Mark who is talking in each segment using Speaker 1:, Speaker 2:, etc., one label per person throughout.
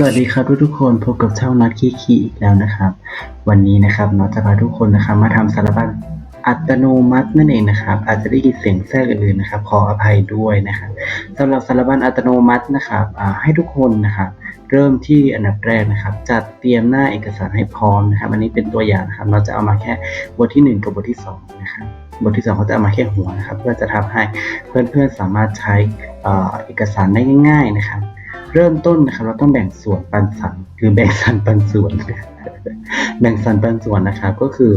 Speaker 1: สวัสดีครับทุกทุกคนพบกับช่องน็อตคีคีอีกแล้วนะครับ วันนี้นะครับน็อตจะพาทุกคนนะครับมาทำสารบัญอัตโนมัตินั่นเองนะครับ อาจจะได้ยินเสียงแทรกอื่นๆนะครับ ขออภัยด้วยนะครับสำหรับสารบัญอัตโนมัตินะครับให้ทุกคนนะครับเริ่มที่อันดับแรกนะครับ จัดเตรียมหน้าเอกสารให้พร้อมนะครับอันนี้เป็นตัวอย่างนะครับ เราจะเอามาแค่บทที่ 1 กับบทที่2นะครับบทที่2เขาจะเอามาแค่หัวนะครับ เพื่อจะทำให้เพื่อนๆสามารถใช้เอกสารได้ง่าย ๆนะครับ เริ่มต้นนะครับ เราต้องแบ่งส่วนปันสันคือแบ่งสันปันส่วน แบ่งสันปันส่วนนะครับ ก็คือ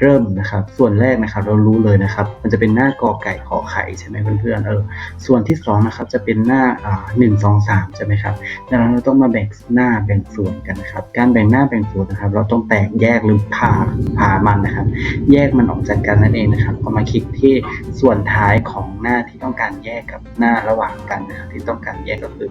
Speaker 1: เริ่มนะครับ ส่วนแรกนะครับ เรารู้เลยนะครับ มันจะเป็นหน้ากอไก่ขอไข่ใช่ไหมเพื่อนๆเออส่วนที่สองนะครับจะเป็นหน้าอ่าหนึ่งสองสามใช่ไหมครับดังนั้นเราต้องมาแบ่งหน้าแบ่งส่วนกันนะครับ การแบ่งหน้าแบ่งส่วนนะครับ เราต้องแตกแยกหรือผ่าผ่ามันนะครับ แยกมันออกจากกันนั่นเองนะครับก็มาคลิกที่ส่วนท้ายของหน้าที่ต้องการแยกกับหน้าระหว่างกันนะครับที่ต้องการแยกก็คือ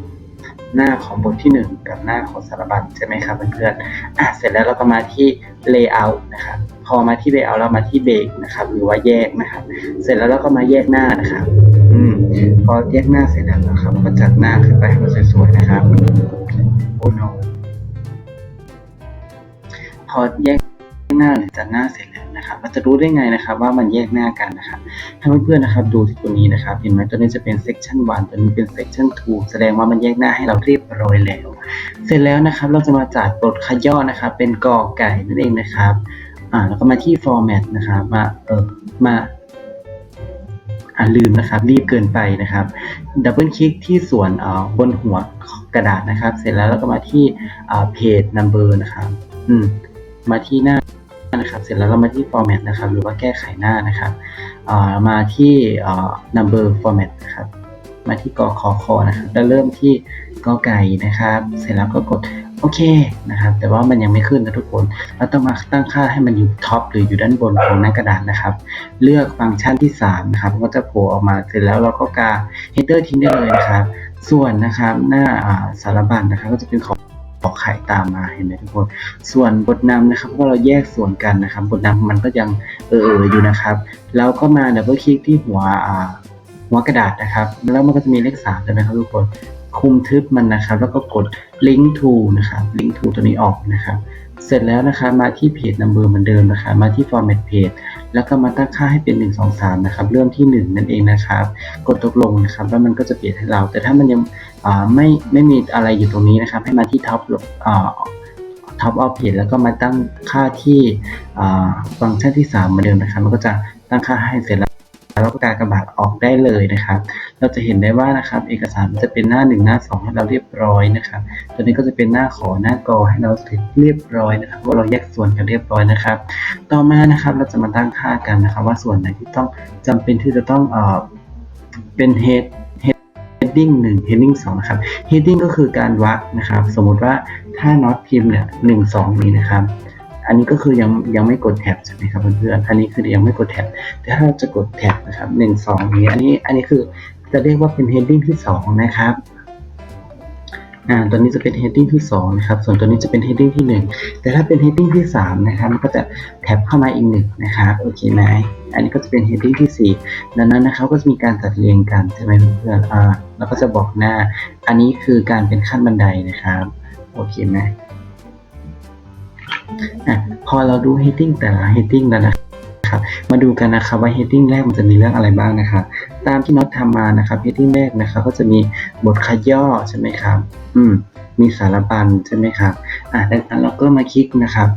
Speaker 1: หน้าของบทที่ 1 กับหน้าของสารบัญใช่ไหมครับเพื่อนๆอะเสร็จแล้วเราก็มาที่ layout นะครับ พอมาที่ layout เรามาที่เบรกนะครับ หรือว่าแยกนะครับ เสร็จแล้วเราก็มาแยกหน้านะครับอืมพอแยกหน้าเสร็จแล้วนะครับก็จัดหน้าขึ้นไปให้มันสวยๆนะครับโอ้ no พอแยกหน้าหรือจัดหน้าเสร็จ นะครับเราจะรู้ได้ไงนะครับ ว่ามันแยกหน้ากันนะครับให้เพื่อนๆนะครับ ดูที่ตัวนี้นะครับเห็นไหมตัวนี้จะเป็น section 1ตัวนี้เป็น section 2แสดงว่ามันแยกหน้าให้เราเรียบร้อยแล้ว เสร็จแล้วนะครับ เราจะมาจัดบทขย่อนะครับ เป็นกอไก่นั่นเองนะครับอ่าแล้วก็มาที่ format นะครับ มาเออมาอ่าลืมนะครับ รีบเกินไปนะครับดับเบิลคลิกที่ส่วนอ่อบนหัวกระดาษนะครับ เสร็จแล้วเราก็มาที่อ่า page number นะครับ อืม มาที่หน้า นะครับ เสร็จแล้วเรามาที่ format นะครับ หรือว่าแก้ไขหน้านะครับมาที่ number format นะครับ มาที่กอคอคอนะครับแล้วเริ่มที่กอไก่นะครับ เสร็จแล้วก็กดโอเคนะครับ แต่ว่ามันยังไม่ขึ้นนะทุกคน เราต้องมาตั้งค่าให้มันอยู่ท็อปหรืออยู่ด้านบนของหน้ากระดาษนะครับ เลือกฟังก์ชันที่ 3 นะครับ ก็จะโผล่ออกมา เสร็จแล้วเราก็กา header ทิ้งได้เลยนะครับ ส่วนนะครับหน้าสารบัญนะครับ ก็จะเป็นของ ขอกไข่ตามมาเห็นไหมทุกคน ส่วนบทนำนะครับพวกเราแยกส่วนกันนะครับ บทนำมันก็ยังเออๆอยู่นะครับแล้วก็มาดับเบิลคลิกที่หัวอ่าหัวกระดาษนะครับ แล้วมันก็จะมีเลขสามใช่ไหมครับทุกคนคุมทึบมันนะครับ แล้วก็กด link to นะครับ link to ตัวนี้ออกนะครับ เสร็จแล้วนะครับมาที่ page number เหมือนเดิมนะครับมาที่ format page แล้วก็มาตั้งค่าให้เป็น 1 2 3 นะครับ เริ่มที่ 1 นั่นเองนะครับ กดตกลงนะครับ แล้วมันก็จะเปลี่ยนให้เรา แต่ถ้ามันยัง ไม่ไม่มีอะไรอยู่ตรงนี้นะครับ ให้มาที่ top อ่า top of page แล้วก็มาตั้งค่าที่ฟังก์ชันที่3เหมือนเดิมนะครับ มันก็จะตั้งค่าให้เสร็จแล้วแล้วก็การกระบาดออกได้เลยนะครับ เราจะเห็นได้ว่านะครับ เอกสารมันจะเป็นหน้า 1 หน้า 2 ให้เราเรียบร้อยนะครับ ตัวนี้ก็จะเป็นหน้าขอหน้ากอให้เราเสร็จเรียบร้อยนะครับว่าเราแยกส่วนกันเรียบร้อยนะครับ ต่อมานะครับเราจะมาตั้งค่ากันนะครับ ว่าส่วนไหนที่ต้องจำเป็นที่จะต้องเอ่อเป็น head heading 1 heading 2 นะครับ heading ก็คือการวักนะครับ สมมุติว่าถ้า not พิมพ์เนี่ย1 2นี้นะครับ อันนี้ก็คือยังยังไม่กดแท็บใช่ไหมครับเพื่อนๆอันนี้คือยังไม่กดแท็บแต่ถ้าเราจะกดแท็บนะครับหนึ่งสองนี้อันนี้อันนี้คือจะเรียกว่าเป็น heading ที่สองนะครับอ่าตัวนี้จะเป็น heading ที่สองนะครับ ส่วนตัวนี้จะเป็น heading ที่หนึ่งแต่ถ้าเป็น heading ที่สามนะครับ มันก็จะแท็บเข้ามาอีกหนึ่งนะครับ โอเคไหม อันนี้ก็จะเป็น heading ที่สี่ดังนั้นนะครับก็จะมีการจัดเรียงกันใช่ไหมเพื่อนๆอ่าแล้วก็จะบอกหน้า อันนี้คือการเป็นขั้นบันไดนะครับโอเคไหมอะพอเราดู heading แต่ละ heading แล้วนะครับมาดูกันนะครับว่า heading แรกมันจะมีเรื่องอะไรบ้างนะครับตามที่น็อตทำมานะครับ heading แรกนะครับก็จะมีบทขย่อใช่ไหมครับ อืม มีสารบัญใช่ไหมครับอะดังนั้นเราก็มาคลิกนะครับ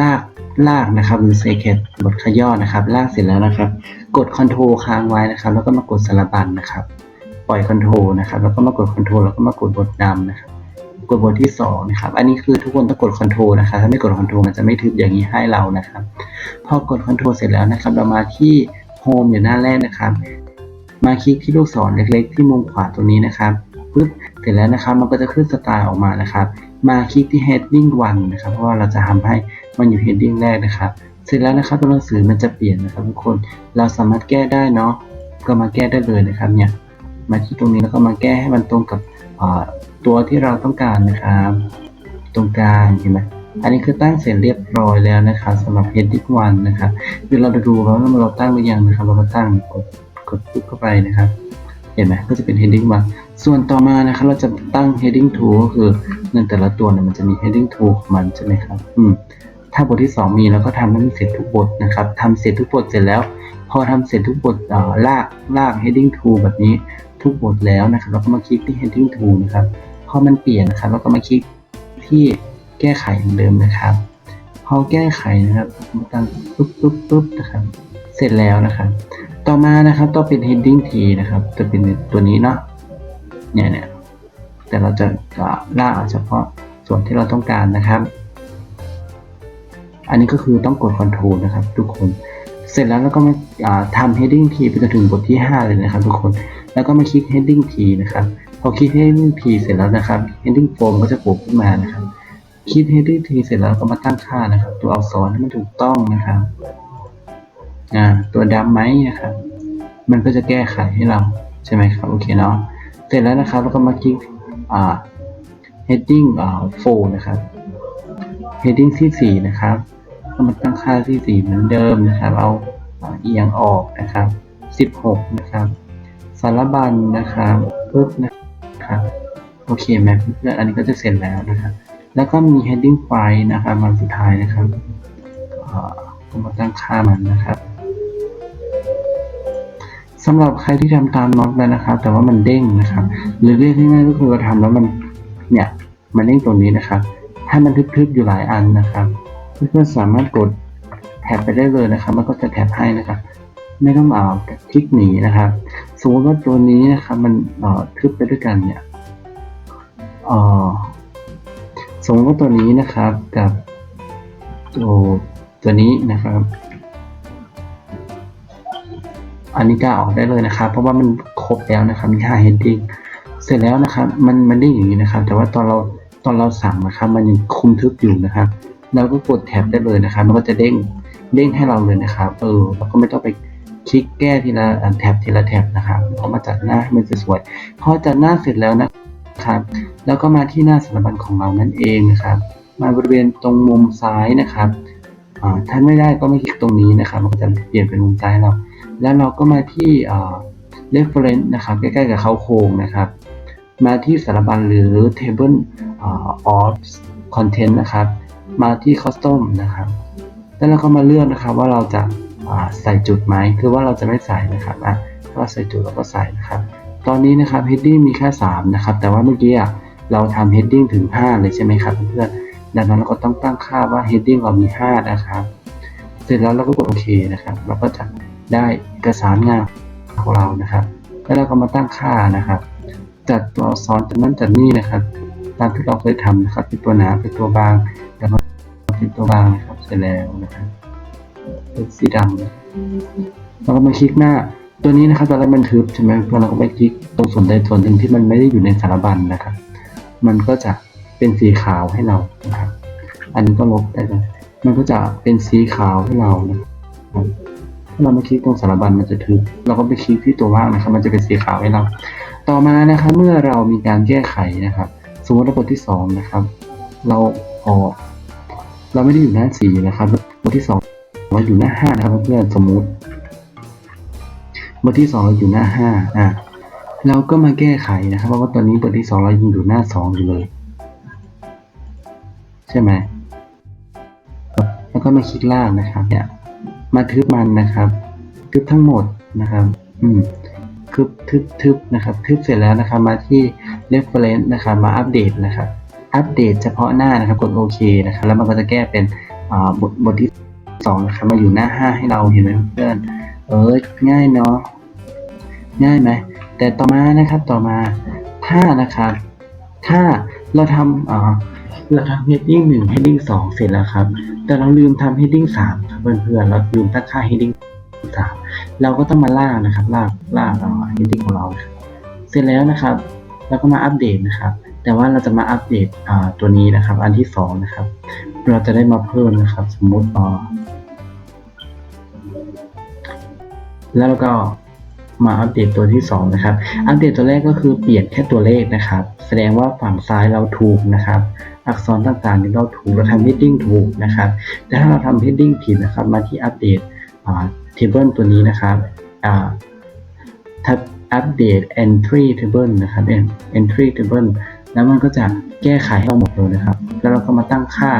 Speaker 1: ลากลากนะครับหรือ secret บทขย่อนะครับ ลากเสร็จแล้วนะครับ กด control ค้างไว้นะครับ แล้วก็มากดสารบัญนะครับ ปล่อย control นะครับ แล้วก็มากด control แล้วก็มากดบทนำนะครับ กดบทที่สองนะครับ อันนี้คือทุกคนต้องกด Ctrl นะครับ ถ้าไม่กด Ctrl มันจะไม่ทึบอย่างนี้ให้เรานะครับ พอกด Ctrl เสร็จแล้วนะครับ เรามาที่ Home อยู่หน้าแรกนะครับ มาคลิกที่ลูกศรเล็ก ๆ ที่มุมขวาตรงนี้นะครับปึ๊บ เสร็จแล้วนะครับมันก็จะขึ้นสไตล์ออกมานะครับ มาคลิกที่ Heading 1นะครับเพราะว่าเราจะทำให้มันอยู่ Heading แรกนะครับ เสร็จแล้วนะครับตัวหนังสือมันจะเปลี่ยนนะครับทุกคนเราสามารถแก้ได้เนาะก็มาแก้ได้เลยนะครับเนี่ยมาที่ตรงนี้แล้วก็มาแก้ให้มันตรงกับตัวที่เราต้องการนะครับตรงกลางเห็นไหมอันนี้คือตั้งเสร็จเรียบร้อยแล้วนะครับสำหรับ heading 1นะครับคือเราจะดูว่าเราตั้งหรือยังนะครับเราก็ตั้งกดกดปุ๊บเข้าไปนะครับ เห็นไหมก็จะเป็น heading 1ส่วนต่อมานะครับเราจะตั้ง heading 2ก็คือในแต่ละตัวเนี่ยมันจะมี heading to ของมันใช่ไหมครับอืมถ้าบทที่ 2 มีเราก็ทำให้มันเสร็จทุกบทนะครับทำเสร็จทุกบทเสร็จแล้ว พอทำเสร็จทุกบทเอ่อลากลาก heading to แบบนี้ทุกบทแล้วนะครับเราก็มาคลิกที่ heading to นะครับพอมันเปลี่ยนนะครับเราก็มาคลิกที่แก้ไขเหมือนเดิมนะครับพอแก้ไขนะครับตั้งปุ๊บปุ๊บปุ๊บนะครับ เสร็จแล้วนะครับ ต่อมานะครับต้องเป็น heading t นะครับ จะเป็นตัวนี้เนาะเนี่ยเนี่ยแต่เราจะลากเอาเฉพาะส่วนที่เราต้องการนะครับ อันนี้ก็คือต้องกด control นะครับ ทุกคน เสร็จแล้วเราก็มาอ่าทำ heading t ไปจนถึงบทที่ 5 เลยนะครับ ทุกคน แล้วก็มาคลิก heading t นะครับ พอคลิก heading t เสร็จแล้วนะครับ heading form ก็จะโผล่ขึ้นมานะครับคลิก heading t เสร็จแล้วก็มาตั้งค่านะครับ ตัวอักษรให้มันถูกต้องนะครับ อ่าตัวดำไหมนะครับมันก็จะแก้ไขให้เราใช่ไหมครับโอเคเนาะเสร็จแล้วนะครับแล้วก็มาคลิกอ่า heading อ่า four นะครับ heading ที่สี่นะครับก็มาตั้งค่าที่สี่เหมือนเดิมนะครับ เอาเอียงออกนะครับสิบหกนะครับ สารบัญนะครับปึ๊บนะครับโอเคไหมเพื่อนๆอันนี้ก็จะเสร็จแล้วนะครับ แล้วก็มี heading ไฟนะครับมาสุดท้ายนะครับก็มาตั้งค่ามันนะครับ สำหรับใครที่ทำตามน็อตแล้วนะครับ แต่ว่ามันเด้งนะครับหรือเรียกง่ายๆก็คือเราทำแล้วมันเนี่ยมันเด้งตรงนี้นะครับ ถ้ามันทึบๆอยู่หลายอันนะครับเพื่อนๆสามารถกดแท็บไปได้เลยนะครับมันก็จะแท็บให้นะครับ ไม่ต้องเอาคลิกหนีนะครับสมมติว่าตัวนี้นะครับ มันเอ่อทึบไปด้วยกันเนี่ยเอ่อสมมติว่าตัวนี้นะครับกับตัวตัวนี้นะครับ อันนี้ก็ออกได้เลยนะครับ เพราะว่ามันครบแล้วนะครับ มี5 heading เสร็จแล้วนะครับ มันมันได้อย่างนี้นะครับ แต่ว่าตอนเราตอนเราสั่งนะครับ มันยังคุมทึบอยู่นะครับเราก็กดแท็บได้เลยนะครับ มันก็จะเด้งเด้งให้เราเลยนะครับ เออเราก็ไม่ต้องไปคลิกแก้ทีละแท็บทีละแท็บนะครับเอามาจัดหน้าให้มันสวยๆพอจัดหน้าเสร็จแล้วนะครับ แล้วก็มาที่หน้าสารบัญของเรานั่นเองนะครับ มาบริเวณตรงมุมซ้ายนะครับอ่าถ้าไม่ได้ก็ไม่คลิกตรงนี้นะครับ มันก็จะเปลี่ยนเป็นมุมซ้ายเรา แล้วเราก็มาที่ reference นะครับ ใกล้ๆกับเขาโครงนะครับ มาที่สารบัญหรือ table of content นะครับ มาที่ custom นะครับ แล้วเราก็มาเลือกนะครับว่าเราจะาใส่จุดไหม คือว่าเราจะไม่ใส่นะครับอะถ้าเราใส่จุดเราก็ใส่นะครับ ตอนนี้นะครับ heading มีแค่ 3 นะครับ แต่ว่าเมื่อกี้เราทำ heading ถึง 5 เลยใช่ไหมครับเพื่อนๆ ดังนั้นเราก็ต้องตั้งค่าว่า heading เรามี 5 นะครับ เสร็จแล้วเราก็กดโอเคนะครับ เราก็จะ ได้เอกสารงานของเรานะครับ แล้วเราก็มาตั้งค่านะครับ จัดตัวอักษรจากนั้นจากนี้นะครับ ตามที่เราเคยทำนะครับ เป็นตัวหนาเป็นตัวบางแล้วก็เป็นตัวบางนะครับเสร็จแล้วนะครับเป็นสีดำแล้วก็มาคลิกหน้าตัวนี้นะครับตอนแรกมันทึบใช่ไหมพอเราก็ไปคลิกตรงส่วนใดส่วนหนึ่งที่มันไม่ได้อยู่ในสารบัญนะครับ มันก็จะเป็นสีขาวให้เรานะครับ อันนี้ก็ลบได้เลยมันก็จะเป็นสีขาวให้เรานะครับถ้า เรามาคลิกตรงสารบัญมันจะทึบเราก็ไปคลิกที่ตัวว่างนะครับ มันจะเป็นสีขาวให้เรา ต่อมานะครับ เมื่อเรามีการแก้ไขนะครับ สมมติว่าบทที่สองนะครับ เราออกเราไม่ได้อยู่หน้าสี่นะครับบทที่สองเราอยู่หน้าห้านะครับเพื่อนสมมติบทที่สองเราอยู่หน้าห้าอะเราก็มาแก้ไขนะครับ เพราะว่าตอนนี้บทที่สองเรายังอยู่หน้าสองอยู่เลย ใช่ไหมแล้วก็มาคลิกล่างนะครับเนี่ย มาทึบมันนะครับ ทึบทั้งหมดนะครับ อืมทึบทึบทึบนะครับ ทึบเสร็จแล้วนะครับ มาที่ reference นะครับ มาอัปเดตนะครับ อัปเดตเฉพาะหน้านะครับ กดโอเคนะครับ แล้วมันก็จะแก้เป็นบทบทที่สองนะครับ มาอยู่หน้าห้าให้เราเห็นไหมเพื่อน เออ ง่ายเนาะ ง่ายไหม แต่ต่อมานะครับ ต่อมา ถ้านะครับ ถ้าเราทำอ่า เราทำ heading หนึ่ง heading สองเสร็จแล้วครับ แต่เราลืมทำ heading สามครับเพื่อนๆเราลืมตั้งค่า heading สามเราก็ต้องมาล่ากนะครับลากลากเอา heading ของเรา เสร็จแล้วนะครับเราก็มาอัปเดตนะครับ แต่ว่าเราจะมาอัปเดตอ่าตัวนี้นะครับ อันที่สองนะครับ เราจะได้มาเพิ่มนะครับ สมมุติอ่าแล้วเราก็มาอัปเดตตัวที่สองนะครับ อัปเดตตัวแรกก็คือเปลี่ยนแค่ตัวเลขนะครับ แสดงว่าฝั่งซ้ายเราถูกนะครับ อักษรต่างๆนี่เราถูกเราทำ heading ถูกนะครับ แต่ถ้าเราทำ heading ผิดนะครับ มาที่อัปเดตอ่า table ตัวนี้นะครับอ่าถ้าอัปเดต entry table นะครับ entry table แล้วมันก็จะแก้ไขให้เราหมดเลยนะครับ แล้วเราก็มาตั้งค่า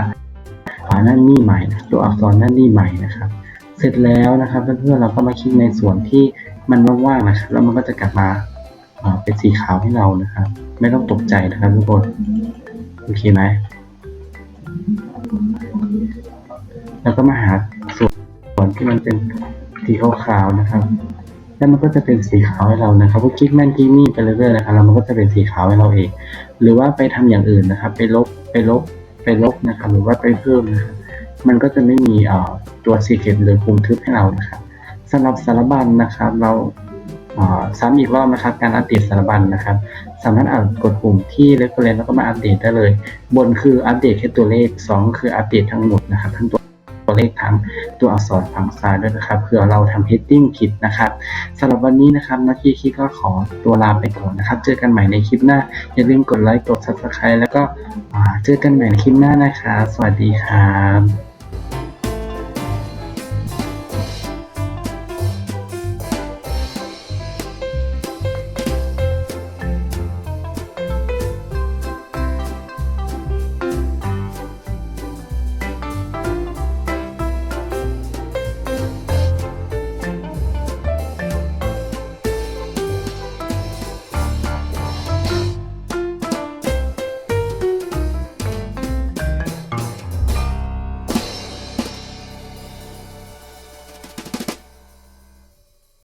Speaker 1: อ่านั่นนี่ใหม่นะตัวอักษรนั่นนี่ใหม่นะครับ เสร็จแล้วนะครับ เพื่อนๆเราก็มาคลิกในส่วนที่มันว่างๆนะครับ แล้วมันก็จะกลับมาเป็นสีขาวให้เรานะครับ ไม่ต้องตกใจนะครับทุกคน โอเคไหมแล้วก็มาหาส่วนที่มันเป็นสีขาวๆนะครับ แล้วมันก็จะเป็นสีขาวให้เรานะครับพอคลิกแม่นคลิกนี่ไปเรื่อยๆนะครับแล้วมันก็จะเป็นสีขาวให้เราเอง หรือว่าไปทำอย่างอื่นนะครับ ไปลบไปลบไปลบนะครับ หรือว่าไปเพิ่มนะครับมันก็จะไม่มีตัวสีเกตหรือปุ่มทึบให้เรานะครับสำหรับสารบัญนะครับ เรา ซ้ำอีกรอบนะครับการอัปเดตสารบัญนะครับ สามารถอ่านกดปุ่มที่ reference แล้วก็มาอัปเดตได้เลย บนคืออัปเดตแค่ตัวเลข 2 คืออัปเดตทั้งหมดนะครับทั้งตัวตัวเลขทั้งตัวอักษรฝั่งซ้ายด้วยนะครับเผื่อเราทำ heading ผิดนะครับสำหรับวันนี้นะครับนักที่คิดก็ขอตัวลาไปก่อนนะครับ เจอกันใหม่ในคลิปหน้า อย่าลืมกดไลค์กด subscribe แล้วก็เจอกันใหม่ในคลิปหน้านะครับสวัสดีครับ